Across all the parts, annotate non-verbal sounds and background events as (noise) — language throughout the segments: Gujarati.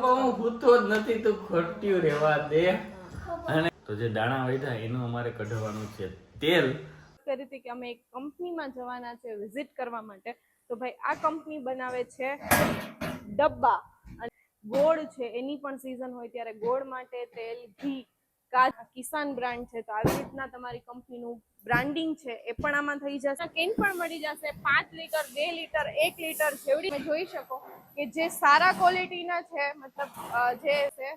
બાપા હું ભૂતો જ નથી તું ખોટ્યું રહેવા દે. અને તો જે દાણા વધ્યા એનું અમારે કઢવાનું છે તેલ. કરી હતી કે અમે એક કંપનીમાં જવાના છે વિઝિટ કરવા માટે. તો ભાઈ આ કંપની બનાવે છે ડબ્બા. અને ગોળ છે એની પણ સિઝન હોય ત્યારે ગોળ માટે તેલ ઘી કિસાન બ્રાન્ડ છે તો આવી રીતના તમારી કંપનીનું બ્રાન્ડિંગ છે એ પણ આમાં થઈ જશે. કેન પણ મળી જશે પાંચ લીટર બે લીટર એક લીટર જેવડી તમે જોઈ શકો કે જે સારા ક્વોલિટીના છે મતલબ જે છે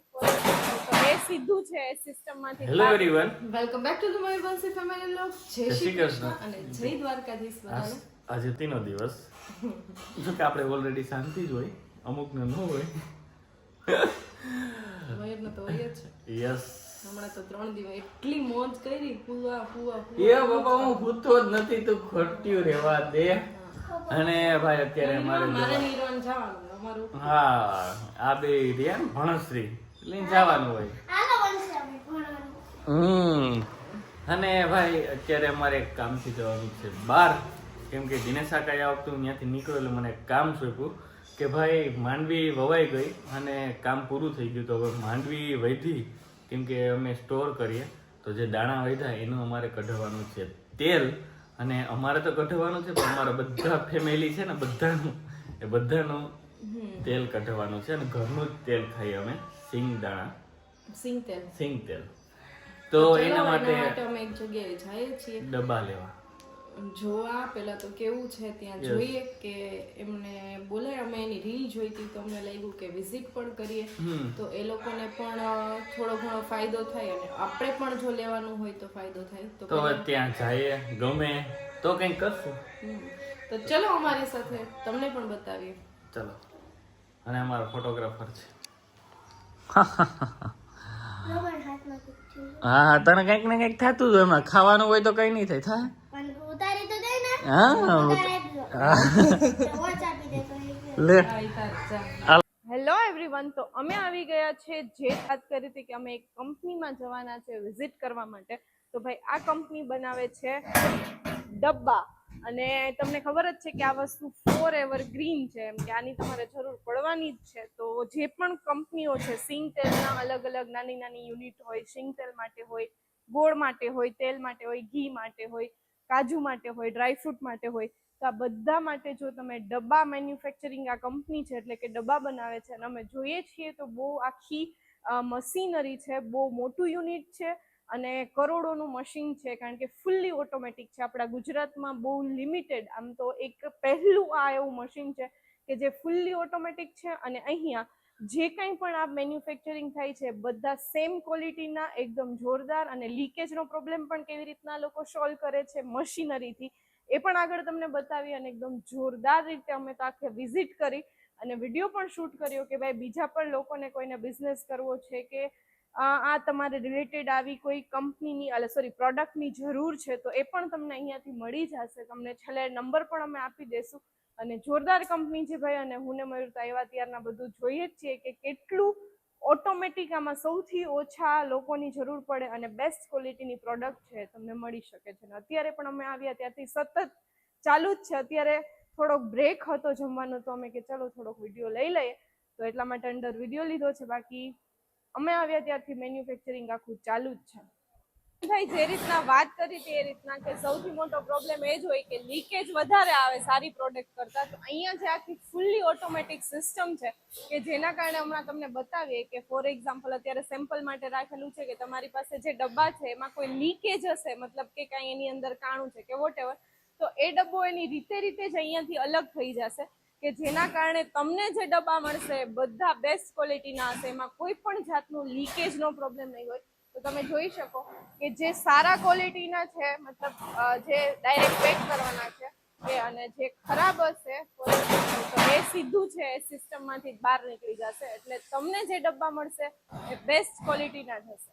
એ સીધું છે એ સિસ્ટમમાંથી. Hello everyone welcome back to the my Vanshi family log જય શ્રી કૃષ્ણ. કૃષ્ણ. અને જય દ્વારકાધીશ બધાને. આજે તીનો દિવસ. જો કે આપણે ઓલરેડી શાંતિ જ હોય અમુકને ન હોય. (laughs) મયુરનો તો હોય જ છે. યસ હમણાં તો ત્રણ દિવસ એટલી મોજ કરી ફુવા ફુવા એ બાપા હું ભૂતો જ નથી તું ખોટ્યું રહેવા દે. અને ભાઈ અત્યારે અમારે મારે જવા- નિર્વાણ જવાનું અમારું. હા આ બે રહ્યા ને ભણશ્રી. લઈને જવાનું હોય. હમ. અને ભાઈ અત્યારે અમારે એક કામથી જવાનું છે બહાર. કેમ કે દિનેશ કાકા આ વખતે હું ત્યાંથી નીકળ્યો એટલે મને કામ સોંપ્યું કે ભાઈ માંડવી વવાઈ ગઈ અને કામ પૂરું થઈ ગયું તો હવે માંડવી વધી. કેમ કે અમે સ્ટોર કરીએ તો જે દાણા વધ્યા એનું અમારે કઢવાનું છે તેલ. અને અમારે તો કઢવાનું છે પણ અમારા બધા ફેમિલી છે ને બધાનું એ બધાનું તેલ કઢવાનું છે. અને ઘરનું જ તેલ ખાઈએ અમે સિંગ દાણા. સિંગ તેલ. સિંગ તેલ. તો એના માટે અમે એક જગ્યાએ જઈએ છીએ. ડબ્બા લેવા. જોવા પેલા તો કેવું છે ત્યાં જોઈએ કે એમને બોલે અમે એની રીલ જોઈ હતી તો અમને લાગ્યું કે વિઝિટ પણ કરીએ. તો એ લોકોને પણ થોડો ઘણો ફાયદો થાય અને આપણે પણ જો લેવાનું હોય તો ફાયદો થાય. તો ત્યાં જઈએ ગમે. તો કંઈક કરશું. તો ચલો અમારી સાથે તમને પણ બતાવીએ. ચલો. અને અમારો ફોટોગ્રાફર છે. હા તને કંઈક ને કંઈક થતું જ હોય એમાં ખાવાનું હોય તો કઈ નહીં થાય થાય ઉતારી તો દે ને હા લે આ ઈ તાર જા. હેલો એવરીવન તો અમે આવી ગયા છે જે વાત કરી હતી કે અમે એક કંપનીમાં જવાના છે વિઝિટ કરવા માટે. તો ભાઈ આ કંપની બનાવે છે ડબ્બા. અને તમને ખબર જ છે કે આ વસ્તુ ફોર એવર ગ્રીન છે. એમ કે આની તમારે જરૂર પડવાની જ છે. તો જે પણ કંપનીઓ છે સિંગ તેલના અલગ અલગ નાની નાની યુનિટ હોય સિંગ તેલ માટે હોય ગોળ માટે હોય તેલ માટે હોય ઘી માટે હોય કાજુ માટે હોય ડ્રાયફ્રૂટ માટે હોય, તો આ બધા માટે જો તમે ડબ્બા મેન્યુફેક્ચરિંગ આ કંપની છે, એટલે કે ડબ્બા બનાવે છે અને અમે જોઈએ છીએ તો બહુ આખી મશીનરી છે, બહુ મોટું યુનિટ છે અને કરોડોનું મશીન છે, કારણ કે ફૂલ્લી ઓટોમેટિક છે. આપણા ગુજરાતમાં બહુ લિમિટેડ આમ તો એક પહેલું આ એવું મશીન છે કે જે ફૂલ્લી ઓટોમેટિક છે અને અહીંયા જે કંઈ પણ આ મેન્યુફેક્ચરિંગ થાય છે, બધા સેમ ક્વોલિટીના એકદમ જોરદાર અને લીકેજનો પ્રોબ્લેમ પણ કેવી રીતના લોકો સોલ્વ કરે છે મશીનરીથી એ પણ આગળ તમને બતાવી અને એકદમ જોરદાર રીતે અમે તો આખે વિઝિટ કરી અને વીડિયો પણ શૂટ કર્યો કે ભાઈ બીજા પણ લોકોને કોઈને બિઝનેસ કરવો છે કે આ તમારે રિલેટેડ આવી કોઈ કંપનીની એટલે સોરી પ્રોડક્ટની જરૂર છે તો એ પણ તમને અહીંયાથી મળી જશે. તમને છેલ્લે નંબર પણ અમે આપી દેશું. અને જોરદાર કંપની છે ભાઈ, અને હું ને મયુર તો આવ્યા ત્યારના બધું જોઈએ જ છીએ કે કેટલું ઓટોમેટિક આમાં સૌથી ઓછા લોકોની જરૂર પડે અને બેસ્ટ ક્વોલિટીની પ્રોડક્ટ છે, તમને મળી શકે છે. અને અત્યારે પણ અમે આવ્યા ત્યાંથી સતત ચાલુ જ છે. અત્યારે થોડોક બ્રેક હતો જમવાનો, તો અમે કે ચલો થોડોક વીડિયો લઈ લઈએ. તો એટલા માટે અંડર વીડિયો લીધો છે. બાકી અમે આવ્યા ત્યારથી મેન્યુફેક્ચરિંગ આખું ચાલુ જ છે. ભાઈ, જે રીતના વાત કરી તે રીતના કે સૌથી મોટો પ્રોબ્લેમ એ જ હોય કે લીકેજ વધારે આવે સારી પ્રોડક્ટ કરતા. તો અહીંયા જે આખી ફૂલ્લી ઓટોમેટિક સિસ્ટમ છે કે જેના કારણે હમણાં તમને બતાવીએ કે ફોર એક્ઝામ્પલ અત્યારે સેમ્પલ માટે રાખેલું છે કે તમારી પાસે જે ડબ્બા છે એમાં કોઈ લીકેજ હશે, મતલબ કે કાંઈ એની અંદર કાણું છે કે વોટ તો એ ડબ્બો એની રીતે રીતે જ અહીંયાથી અલગ થઈ જશે કે જેના કારણે તમને જે ડબ્બા મળશે, બધા બેસ્ટ ક્વોલિટીના હશે, એમાં કોઈ પણ જાતનું લીકેજનો પ્રોબ્લેમ નહીં હોય. તો તમે જોઈ શકો કે જે સારા ક્વોલિટીના છે, મતલબ જે ડાયરેક્ટ પેક કરવાના છે, એ અને જે ખરાબ હશે, તો એ સીધું છે, એ સિસ્ટમમાંથી બહાર નીકળી જશે. એટલે તમને જે ડબ્બા મળશે, એ બેસ્ટ ક્વોલિટીના જ હશે.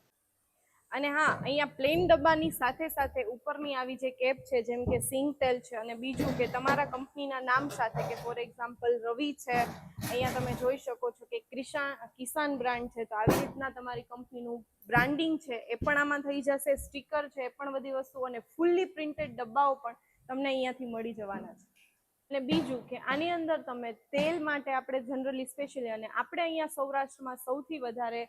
અને હા, અહીંયા પ્લેન ડબ્બાની સાથે સાથે ઉપરની આવી જે કેપ છે, જેમ કે સિંગ તેલ છે અને બીજું કે તમારા કંપનીના નામ સાથે કે ફોર એક્ઝામ્પલ રવિ છે, અહીંયા તમે જોઈ શકો છો કે ક્રિશા, કિસાન બ્રાન્ડ છે, તો આવી રીતના તમારી કંપનીનું બ્રાન્ડિંગ છે, એ પણ આમાં થઈ જશે. સ્ટીકર છે, એ પણ બધી વસ્તુ અને ફૂલ્લી પ્રિન્ટેડ ડબ્બાઓ પણ તમને અહીંયાથી મળી જવાના છે. અને બીજું કે આની અંદર તમે તેલ માટે આપણે જનરલી સ્પેશિયલી અને આપણે અહીંયા સૌરાષ્ટ્રમાં સૌથી વધારે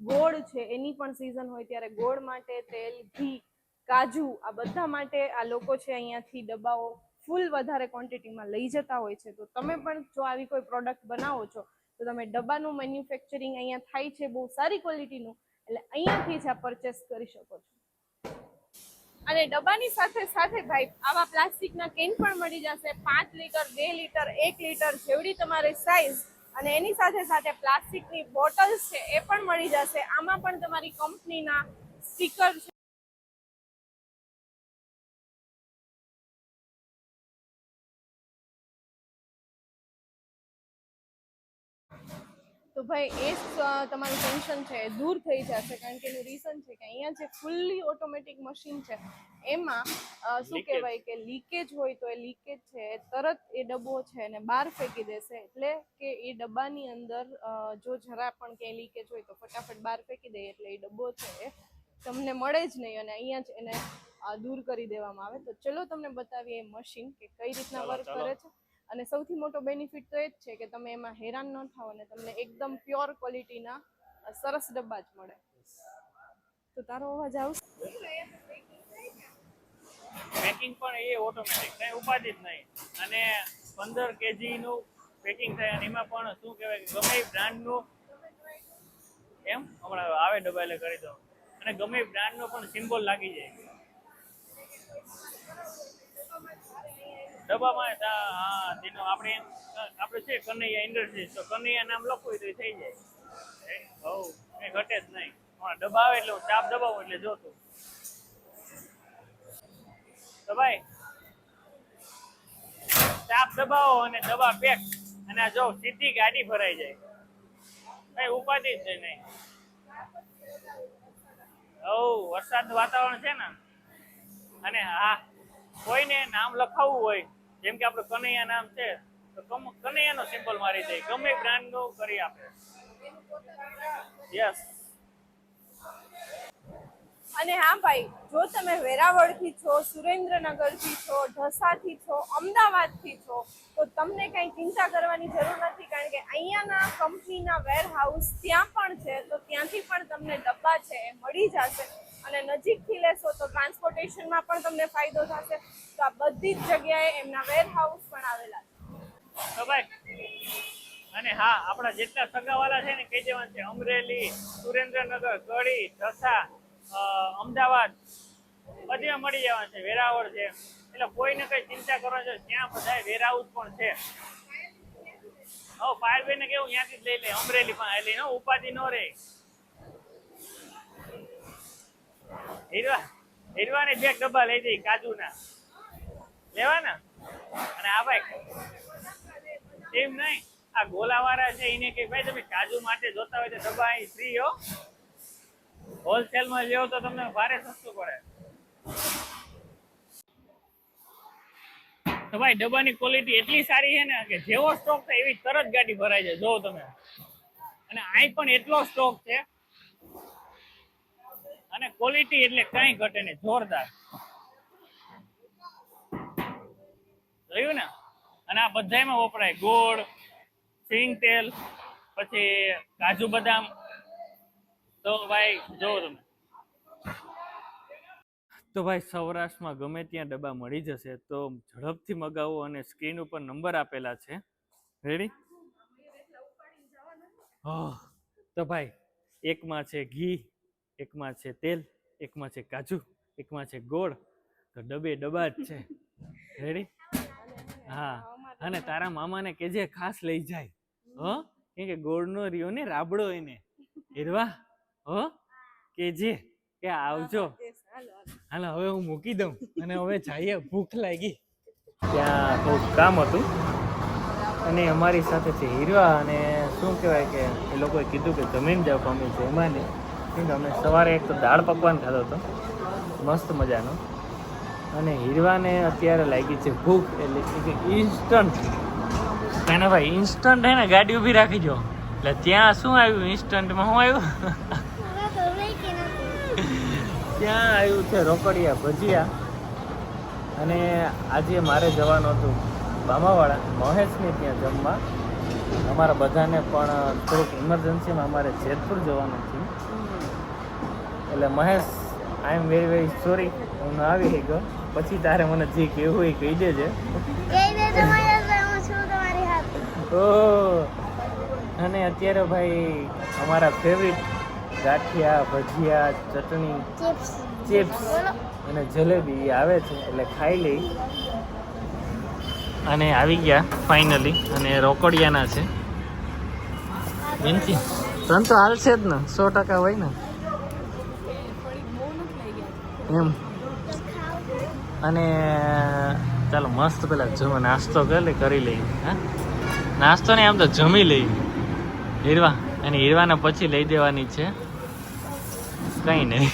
ગોળ છે, એની પણ સિઝન હોય ત્યારે ગોળ માટે તેલ, ઘી, કાજુ, આ બધા માટે આ લોકો છે અહીંયાથી ડબ્બાઓ ફૂલ વધારે ક્વોન્ટિટીમાં લઈ જતા હોય છે. તો તમે પણ જો આવી કોઈ પ્રોડક્ટ બનાવો છો, તો તમે ડબ્બાનું મેન્યુફેક્ચરિંગ અહીંયા થાય છે, બહુ સારી ક્વોલિટીનું એટલે અહીંયાથી જ આ પરચેસ કરી શકો છો. અને ડબ્બાની સાથે સાથે ભાઈ, આવા પ્લાસ્ટિકના કેન પણ મળી જશે. પાંચ લીટર, બે લીટર, એક લીટર જેવડી તમારી સાઈઝ અને એની સાથે સાથે પ્લાસ્ટિકની બોટલ્સ છે એ પણ મળી જશે. આમાં પણ તમારી કંપનીના સ્ટીકર તો ભાઈ એ તમારું ટેન્શન છે એ દૂર થઈ જશે કારણ કે એનું રીઝન છે કે અહીંયા જે ફૂલ્લી ઓટોમેટિક મશીન છે એમાં શું કહેવાય કે લીકેજ હોય તો એ લીકેજ છે તરત એ ડબ્બો છે એને બહાર ફેંકી દેશે એટલે કે એ ડબ્બાની અંદર જો જરા પણ ક્યાંય લીકેજ હોય તો ફટાફટ બહાર ફેંકી દે એટલે એ ડબ્બો છે એ તમને મળે જ નહીં અને અહીંયા જ એને દૂર કરી દેવામાં આવે. તો ચલો તમને બતાવીએ એ મશીન કે કઈ રીતના વર્ક કરે છે. અને સૌથી મોટો બેનિફિટ તો એ જ છે કે તમે એમાં હેરાન ન થાઓ અને તમને એકદમ પ્યોર ક્વોલિટીના સરસ ડબ્બા જ મળે. તો તારો અવાજ આવશે? પેકિંગ પણ એ ઓટોમેટિક કઈ ઉપાધિ જ નહીં. અને પંદર કેજી નું પેકિંગ થાય અને એમાં પણ શું કહેવાય ગમે બ્રાન્ડનું એમ? હમણાં આવે ડબ્બા એટલે કરી દો અને ગમે બ્રાન્ડ નો પણ સિમ્બોલ લાગી જાય. ડબ્બામાં હા તેનો આપણે એમ આપણે છે કનૈયા ઇન્ડસ્ટ્રીઝ તો કનૈયા નામ લખવું હોય તો એ થઈ જાય. એ, કંઈ ઘટે જ નહીં. પણ ડબ્બા આવે એટલે ચાપ દબાવું એટલે જોતું. તો ભાઈ ચાપ દબાવો અને દબા પેક અને આ જો સીધી ગાડી ભરાઈ જાય. કઈ ઉપાધિ જ નહીં. હઉ વરસાદનું વાતાવરણ છે ને. અને હા કોઈને નામ લખાવવું હોય, જેમ કે આપણું કનૈયા નામ છે, તો કનૈયાનો સિમ્બોલ મારી દે, ગમે બ્રાન્ડનું કરી આપે. યસ અને હા ભાઈ, જો તમે વેરાવળથી છો, સુરેન્દ્રનગરથી છો, ઢસાથી છો, અમદાવાદથી છો, તો તમને કંઈ ચિંતા કરવાની જરૂર નથી, કારણ કે અહીંયાના કંપનીના વેરહાઉસ ત્યાં પણ છે, તો ત્યાંથી પણ તમને ડબ્બા છે એ મળી જશે. અને નજીકથી લેશો તો ટ્રાન્સપોર્ટેશનમાં પણ તમને ફાયદો થશે. તો આ બધી જ જગ્યાએ એમના વેરહાઉસ પણ આવેલા છે. અને હા, આપણા જેટલા સગાવાલા છે ને, કહી દેવાનું છે, અમરેલી, સુરેન્દ્રનગર કડી ઢસા અમદાવાદ, બધી મળી જવાનું છે, વેરાવળ છે. એટલે કોઈને કઈ ચિંતા કરવાની છે ત્યાં બધા વેરહાઉસ પણ છે. હવે ફાયર ને કેવું, ત્યાંથી જ લઈ લે, અમરેલી પણ એટલે ઉપાધિ ન રહે. હીરવા, હીરવાને બે ડબ્બા લઈ જઈ કાજુના. લેવાના? અને આ ભાઈ એમ નહીં, આ ગોલાવાળા છે એને કે ભાઈ તમે કાજુ માટે જોતા હોય તો ડબ્બા અહીં ફ્રી હો. હોલસેલમાં લેવો તો તમને ભારે સસ્તું પડે. તો ભાઈ, ડબ્બાની ક્વોલિટી એટલી સારી છે ને કે જેવો સ્ટોક થાય એવી તરત ગાડી ભરાઈ જાય, જોવો તમે. અને અહીં પણ એટલો સ્ટોક છે અને ક્વોલિટી એટલે કઈ ઘટે નહીં, જોરદાર. જોયું ને? અને આ બધાયમાં વપરાય ગોળ, સિંગ તેલ, પછી કાજુ બદામ. તો ભાઈ, જોવો તમે. તો ભાઈ, સૌરાષ્ટ્રમાં ગમે ત્યાં ડબ્બા મળી જશે, તો ઝડપથી મગાવો અને સ્ક્રીન ઉપર નંબર આપેલા છે. રેડી તો ભાઈ, એકમાં છે ઘી એકમાં છે તેલ, એકમાં છે કાજુ, એકમાં છે ગોળ, તો ડબે ડબ્બા જ છે. રેડી હા. અને તારા મામાને કેજે ખાસ લઈ જાય. હો? કે ગોળનો રહ્યો ને, રાબડો એને. હીરવા હો? કેજે કે આવજો. હાલો, હવે હું મૂકી દઉં અને હવે જઈએ. ભૂખ લાગી. ત્યાં થોડું કામ હતું. અને અમારી સાથે છે હીરવા અને શું કહેવાય કે એ લોકોએ કીધું કે જમીન જાવ છે. એમાં નહીં. અમે સવારે એક તો દાળ પકવાન ખાધો હતો. મસ્ત મજાનો. અને હીરવાને અત્યારે લાગી છે ભૂખ એટલે કે ઇન્સ્ટન્ટ એને ભાઈ ઇન્સ્ટન્ટ હે ને ગાડી ઊભી રાખી જો. એટલે ત્યાં શું આવ્યું ઇન્સ્ટન્ટમાં શું આવ્યું? ત્યાં આવ્યું છે રોકડિયા, ભજીયા. અને આજે મારે જવાનું હતું બામાવાળા, મહેશને ત્યાં જમવા. અમારા બધાને પણ થોડુંક ઇમરજન્સીમાં અમારે જેતપુર જવાનું છે. એટલે Mahesh I am very very sorry હું ન આવી ગયો પછી તારે મને જે કહેવું હોય એ કહી દેજે. છું ઓ. અને અત્યારે ભાઈ અમારા ફેવરિટ ગાંઠિયા ભજીયા ચટણી ચિપ્સ ચિપ્સ અને જલેબી આવે છે એટલે ખાઈ લઈ. અને આવી ગયા ફાઇનલી અને રોકડિયાના છે. વિનતી તન તો હાલશે જ ને સો ટકા હોય ને. એમ. અને, ચાલો, મસ્ત પેલા જમ નાસ્તો કરી કરી લઈએ. હા? નાસ્તો ને આમ તો જમી લઈ હીરવા, અને હીરવાને પછી લઈ દેવાની છે. કઈ નહીં.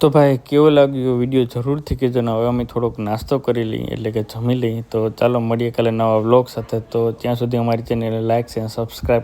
તો ભાઈ, કેવો લાગ્યો વીડિયો? જરૂરથી કહેજો. ને હવે અમે થોડોક નાસ્તો કરી લઈએ, એટલે કે જમી લઈએ. તો ચાલો, મળીએ કાલે નવા વ્લોગ સાથે. તો ત્યાં સુધી અમારી ચેનલને લાઇક છે સબસ્ક્રાઈબ